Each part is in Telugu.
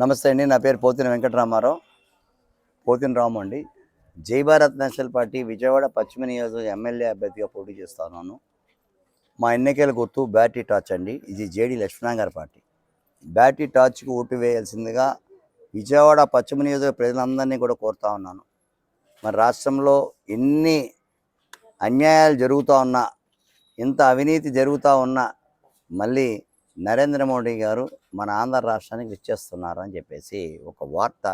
నమస్తే అండి నా పేరు పోతిన వెంకటరామారావు. పోతిన రాము అండి. జై భారత్ నేషనల్ పార్టీ విజయవాడ పశ్చిమ నియోజకవర్గ ఎమ్మెల్యే అభ్యర్థిగా పోటీ చేస్తున్నాను. మా ఎన్నికల గుర్తు బ్యాటరీ టార్చ్ అండి. ఇది జేడి లక్ష్మణ గారి పార్టీ. బ్యాటరీ టార్చ్కి ఓటు వేయాల్సిందిగా విజయవాడ పశ్చిమ నియోజకవర్గ ప్రజలందరినీ కూడా కోరుతా ఉన్నాను. మన రాష్ట్రంలో ఎన్ని అన్యాయాలు జరుగుతూ ఉన్నా ఇంత అవినీతి జరుగుతూ ఉన్నా మళ్ళీ నరేంద్ర మోడీ గారు మన ఆంధ్ర రాష్ట్రానికి ఇచ్చేస్తున్నారు అని చెప్పేసి ఒక వార్త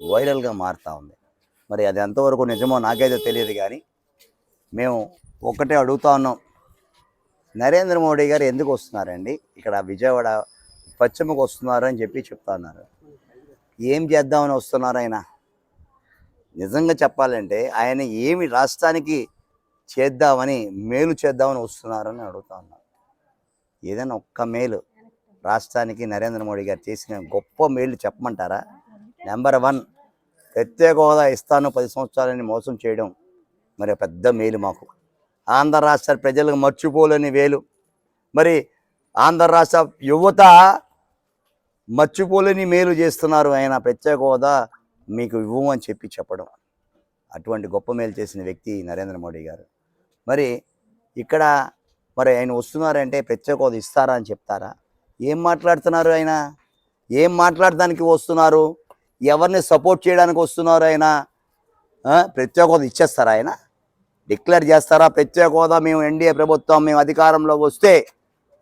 వైరల్గా మారుతూ ఉంది. మరి అది ఎంతవరకు నిజమో నాకైతే తెలియదు కానీ మేము ఒక్కటే అడుగుతా ఉన్నాం. నరేంద్ర మోడీ గారు ఎందుకు వస్తున్నారండి? ఇక్కడ విజయవాడ పశ్చిమకు వస్తున్నారు అని చెప్పి చెప్తా ఉన్నారు. ఏం చేద్దామని వస్తున్నారు ఆయన? నిజంగా చెప్పాలంటే ఆయన ఏమి రాష్ట్రానికి చేద్దామని మేలు చేద్దామని వస్తున్నారని అడుగుతా ఉన్నారు ఏదైనా ఒక్క మేలు రాష్ట్రానికి నరేంద్ర మోడీ గారు చేసిన గొప్ప మేలు చెప్పమంటారా? నెంబర్ వన్ ప్రత్యేక హోదా ఇస్తాను పది సంవత్సరాలని మోసం చేయడం మరి పెద్ద మేలు మాకు. ఆంధ్ర రాష్ట్ర ప్రజలకు మర్చిపోలేని వేలు. మరి ఆంధ్ర రాష్ట్ర యువత మర్చిపోలేని మేలు చేస్తున్నారు. ఆయన ప్రత్యేక హోదా మీకు ఇవ్వము అని చెప్పి చెప్పడం. అటువంటి గొప్ప మేలు చేసిన వ్యక్తి నరేంద్ర మోడీ గారు. మరి ఇక్కడ మరి ఆయన వస్తున్నారంటే ప్రత్యేక హోదా ఇస్తారా అని చెప్తారా? ఏం మాట్లాడుతున్నారు ఆయన? ఏం మాట్లాడడానికి వస్తున్నారు? ఎవరిని సపోర్ట్ చేయడానికి వస్తున్నారు ఆయన? ప్రత్యేక హోదా ఇచ్చేస్తారా ఆయన? డిక్లేర్ చేస్తారా? ప్రత్యేక హోదా మేము ఎన్డీఏ ప్రభుత్వం మేము అధికారంలో వస్తే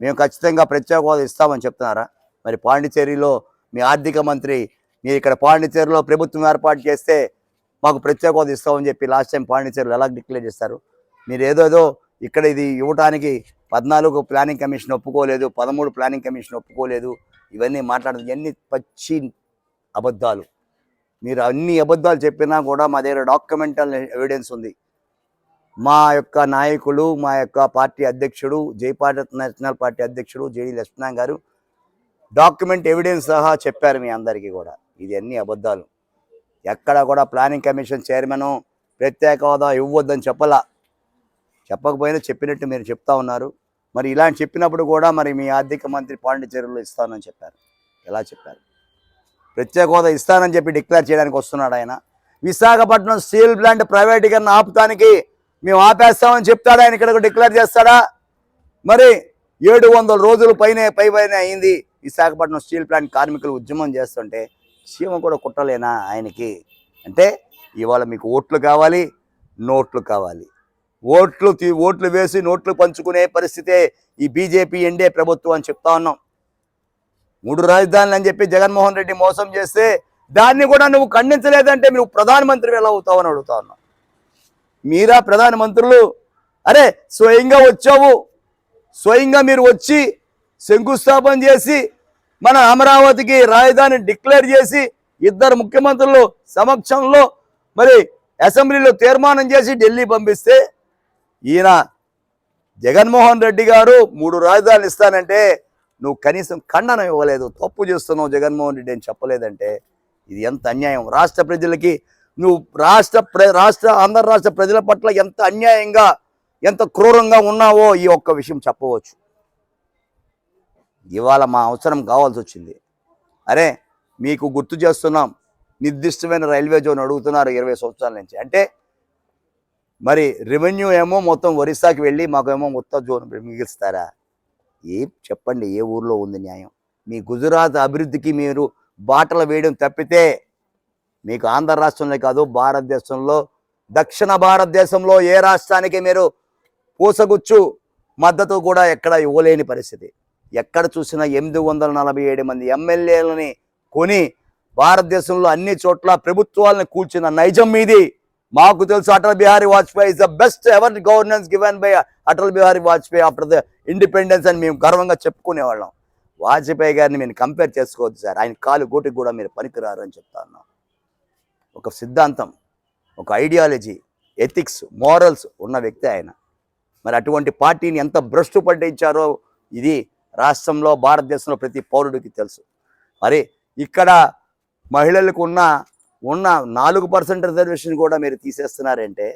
మేము ఖచ్చితంగా ప్రత్యేక హోదా ఇస్తామని చెప్తున్నారా? మరి పాండిచేరిలో మీ ఆర్థిక మంత్రి మీరు ఇక్కడ పాండిచేరిలో ప్రభుత్వం ఏర్పాటు చేస్తే మాకు ప్రత్యేక హోదా ఇస్తామని చెప్పి లాస్ట్ టైం పాండిచేరిలో ఎలా డిక్లేర్ చేస్తారు? మీరు ఏదోదో ఇక్కడ ఇది ఇవ్వటానికి పద్నాలుగు ప్లానింగ్ కమిషన్ ఒప్పుకోలేదు పదమూడు ప్లానింగ్ కమిషన్ ఒప్పుకోలేదు. ఇవన్నీ మాట్లాడదు. ఇవన్నీ పచ్చి అబద్ధాలు. మీరు అన్ని అబద్ధాలు చెప్పినా కూడా మా దగ్గర డాక్యుమెంటల్ ఎవిడెన్స్ ఉంది. మా యొక్క నాయకులు మా యొక్క పార్టీ అధ్యక్షుడు జైపారత్ నేషనల్ పార్టీ అధ్యక్షుడు జేడి లక్ష్మణ్ గారు డాక్యుమెంట్ ఎవిడెన్స్ సహా చెప్పారు మీ అందరికీ కూడా. ఇది అన్ని అబద్ధాలు. ఎక్కడ కూడా ప్లానింగ్ కమిషన్ చైర్మన్ ప్రత్యేక హోదా ఇవ్వద్దని చెప్పలా. చెప్పకపోయినా చెప్పినట్టు మీరు చెప్తా ఉన్నారు. మరి ఇలాంటి చెప్పినప్పుడు కూడా మరి మీ ఆర్థిక మంత్రి పాండిచేరిలో ఇస్తానని చెప్పారు. ఎలా చెప్పారు? ప్రత్యేక హోదా ఇస్తానని చెప్పి డిక్లేర్ చేయడానికి వస్తున్నాడు ఆయన. విశాఖపట్నం స్టీల్ ప్లాంట్ ప్రైవేటీకరణ ఆపుతానికి మేము ఆపేస్తామని చెప్తాడా ఆయన. ఇక్కడ డిక్లేర్ చేస్తాడా? మరి ఏడు వందల రోజులు పైనే పై పైన అయింది విశాఖపట్నం స్టీల్ ప్లాంట్ కార్మికులు ఉద్యమం చేస్తుంటే సీమ కూడా కుట్టలేనా ఆయనకి? అంటే ఇవాళ మీకు ఓట్లు కావాలి నోట్లు కావాలి. ఓట్లు తీ- ఓట్లు వేసి నోట్లు పంచుకునే పరిస్థితే ఈ బీజేపీ ఎన్డీఏ ప్రభుత్వం అని చెప్తా ఉన్నాం. మూడు రాజధానులు అని చెప్పి జగన్మోహన్ రెడ్డి మోసం చేస్తే దాన్ని కూడా నువ్వు ఖండించలేదంటే నువ్వు ప్రధానమంత్రి ఎలా అవుతావు అని అడుగుతా ఉన్నావు మీరా ప్రధానమంత్రులు? అరే స్వయంగా వచ్చావు. స్వయంగా మీరు వచ్చి శంకుస్థాపన చేసి మన అమరావతికి రాజధాని డిక్లేర్ చేసి ఇద్దరు ముఖ్యమంత్రులు సమక్షంలో మరి అసెంబ్లీలో తీర్మానం చేసి ఢిల్లీ పంపిస్తే ఈయన జగన్మోహన్ రెడ్డి గారు మూడు రాజధానులు ఇస్తానంటే నువ్వు కనీసం ఖండనం ఇవ్వలేదు తప్పు చేస్తున్నావు జగన్మోహన్ రెడ్డి అని చెప్పలేదంటే ఇది ఎంత అన్యాయం. రాష్ట్ర ప్రజలకి నువ్వు రాష్ట్ర ప్ర రాష్ట్ర ఆంధ్ర రాష్ట్ర ప్రజల పట్ల ఎంత అన్యాయంగా ఎంత క్రూరంగా ఉన్నావో ఈ ఒక్క విషయం చెప్పవచ్చు. ఇవాళ మా అవసరం కావాల్సి వచ్చింది. అరే మీకు గుర్తు చేస్తున్నాం నిర్దిష్టమైన రైల్వే జోన్ అడుగుతున్నారు ఇరవై సంవత్సరాల నుంచి. అంటే మరి రెవెన్యూ ఏమో మొత్తం ఒరిస్సాకి వెళ్ళి మాకేమో మొత్తం జోన్ మిగిలిస్తారా? ఏం చెప్పండి ఏ ఊర్లో ఉంది న్యాయం? మీ గుజరాత్ అభివృద్ధికి మీరు బాటలు వేయడం తప్పితే మీకు ఆంధ్ర రాష్ట్రంలో కాదు భారతదేశంలో దక్షిణ భారతదేశంలో ఏ రాష్ట్రానికి మీరు పూసగుచ్చు మద్దతు కూడా ఎక్కడ ఇవ్వలేని పరిస్థితి. ఎక్కడ చూసినా ఎనిమిది వందల నలభై ఏడు మంది ఎమ్మెల్యేలని కొని భారతదేశంలో అన్ని చోట్ల ప్రభుత్వాలను కూల్చిన నైజం మీది. మాకు తెలుసు Atal Bihari Vajpayee is the best ever governance given by Atal Bihari Vajpayee after the independence అని మేము గర్వంగా చెప్పుకునేవాళ్ళం. వాజ్పేయి గారిని మీరు కంపేర్ చేసుకోవద్దు సార్. ఆయన కాలు గోటికి కూడా మీరు పనికిరారు అని చెప్తాను ఒక సిద్ధాంతం ఒక ఐడియాలజీ ఎథిక్స్ మోరల్స్ ఉన్న వ్యక్తి ఆయన. మరి అటువంటి పార్టీని ఎంత భ్రష్టు పట్టించారో ఇది రాష్ట్రంలో భారతదేశంలో ప్రతి పౌరుడికి తెలుసు. మరి ఇక్కడ మహిళలకు ఉన్న ఉన్న నాలుగు పర్సెంట్ రిజర్వేషన్ కూడా మీరు తీసేస్తున్నారంటే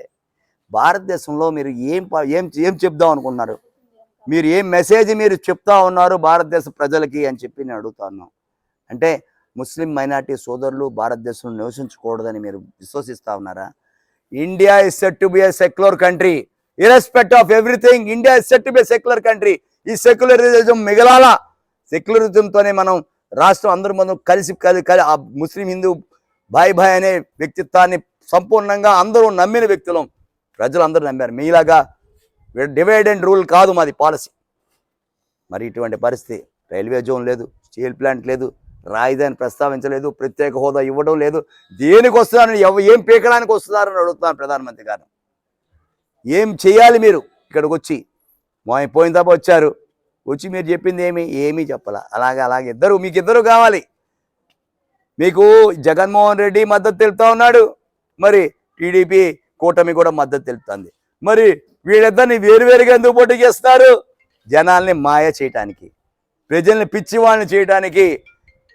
భారతదేశంలో మీరు ఏం ఏం ఏం చెప్దాం అనుకున్నారు మీరు ఏం మెసేజ్ మీరు చెప్తా ఉన్నారు భారతదేశ ప్రజలకి అని చెప్పి నేను అడుగుతాను అంటే ముస్లిం మైనార్టీ సోదరులు భారతదేశంలో నివసించకూడదని మీరు విశ్వసిస్తా ఉన్నారా? India is set to be a secular country irrespective of everything India is set to be secular country ఈ సెక్యులరిజం మిగలాల? సెక్యులరిజంతోనే మనం రాష్ట్రం అందరూ మనం కలిసి కలిసి ఆ ముస్లిం హిందూ బాయ్ బాయ్ అనే వ్యక్తిత్వాన్ని సంపూర్ణంగా అందరూ నమ్మిన వ్యక్తులం ప్రజలు అందరూ నమ్మారు. మీలాగా డివైడ్ అండ్ రూల్ కాదు మాది పాలసీ. మరి ఇటువంటి పరిస్థితి రైల్వే జోన్ లేదు స్టీల్ ప్లాంట్ లేదు రాయిదాన్ని ప్రస్తావించలేదు ప్రత్యేక హోదా ఇవ్వడం లేదు. దేనికి వస్తున్నారని ఎవ ఏం పీకడానికి వస్తున్నారని అడుగుతున్నాను ప్రధానమంత్రి గారు. ఏం చేయాలి మీరు? ఇక్కడికి వచ్చి. మా పోయిన తప్ప వచ్చారు. వచ్చి మీరు చెప్పింది ఏమి? ఏమీ చెప్పాల. అలాగే అలాగే. ఇద్దరు మీకు ఇద్దరు కావాలి. మీకు జగన్మోహన్ రెడ్డి మద్దతు తెలుపుతా ఉన్నాడు. మరి టీడీపీ కూటమి కూడా మద్దతు తెలుపుతుంది. మరి వీళ్ళిద్దరిని వేరువేరుగా ఎందుకు పోటీ చేస్తారు? జనాల్ని మాయ చేయటానికి ప్రజల్ని పిచ్చివాళ్ళని చేయటానికి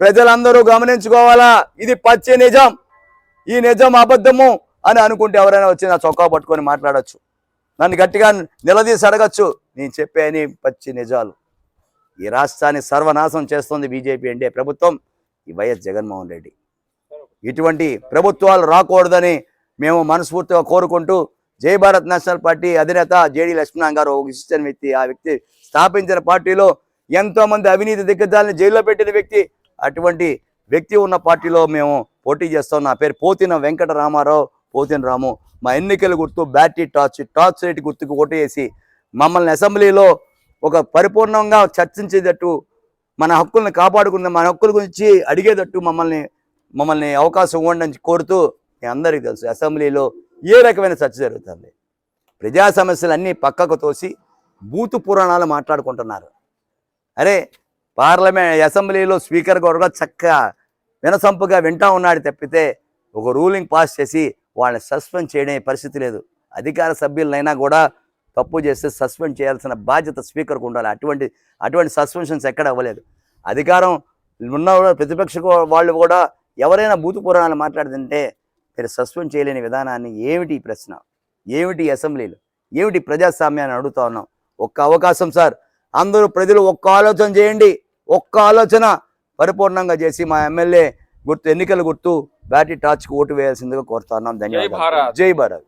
ప్రజలందరూ గమనించుకోవాలా? ఇది పచ్చి నిజం. ఈ నిజం అబద్ధము అని అనుకుంటే ఎవరైనా వచ్చి నా చొక్కా పట్టుకొని మాట్లాడచ్చు. నన్ను గట్టిగా నిలదీసి అడగచ్చు. నేను చెప్పేని పచ్చి నిజాలు. ఈ రాష్ట్రాన్ని సర్వనాశనం చేస్తుంది బీజేపీ అంటే ప్రభుత్వం ఈ వైఎస్ జగన్మోహన్ రెడ్డి. ఇటువంటి ప్రభుత్వాలు రాకూడదని మేము మనస్ఫూర్తిగా కోరుకుంటూ జై భారత్ నేషనల్ పార్టీ అధినేత జేడి లక్ష్మణ్ గారు ఒక విశిష్టమైన వ్యక్తి ఆ వ్యక్తి స్థాపించిన పార్టీలో ఎంతో మంది అవినీతి దిగ్గజాలను జైల్లో పెట్టిన వ్యక్తి అటువంటి వ్యక్తి ఉన్న పార్టీలో మేము పోటీ చేస్తాం. నా పేరు పోతిన వెంకట రామారావు పోతిన రాము. మా ఎన్నికల గుర్తు బ్యాటరీ టార్చ్ టార్చ్ రేట్ గుర్తుకు ఓటు వేసి మమ్మల్ని అసెంబ్లీలో ఒక పరిపూర్ణంగా చర్చించేటట్టు మన హక్కుల్ని కాపాడుకున్న మన హక్కుల గురించి అడిగేటట్టు మమ్మల్ని మమ్మల్ని అవకాశం ఇవ్వండి అని కోరుతూ మీ అందరికీ తెలుసు అసెంబ్లీలో ఏ రకమైన చర్చ జరుగుతుంది. ప్రజా సమస్యలు అన్నీ పక్కకు తోసి బూతు పురాణాలు మాట్లాడుకుంటున్నారు. అరే పార్లమెంట్ అసెంబ్లీలో స్పీకర్ కూడా చక్కగా వినసంపుగా వింటా ఉన్నాడు తప్పితే ఒక రూలింగ్ పాస్ చేసి వాళ్ళని సస్పెండ్ చేయడం పరిస్థితి లేదు. అధికార సభ్యులనైనా కూడా తప్పు చేస్తే సస్పెండ్ చేయాల్సిన బాధ్యత స్పీకర్కు ఉండాలి. అటువంటి అటువంటి సస్పెన్షన్స్ ఎక్కడ అవ్వలేదు. అధికారం ఉన్న ప్రతిపక్ష వాళ్ళు కూడా ఎవరైనా బూతు పురాణాలు మాట్లాడుతుంటే మీరు సస్పెండ్ చేయలేని విధానాన్ని ఏమిటి ప్రశ్న? ఏమిటి అసెంబ్లీలో? ఏమిటి ప్రజాస్వామ్యాన్ని అడుగుతా ఉన్నాం? ఒక్క అవకాశం సార్. అందరూ ప్రజలు ఒక్క ఆలోచన చేయండి. ఒక్క ఆలోచన పరిపూర్ణంగా చేసి మా ఎమ్మెల్యే గుర్తు ఎన్నికల గుర్తు బ్యాటరీ టార్చ్కి ఓటు వేయాల్సిందిగా కోరుతా ఉన్నాం. ధన్యవాదాలు. జై భారత్.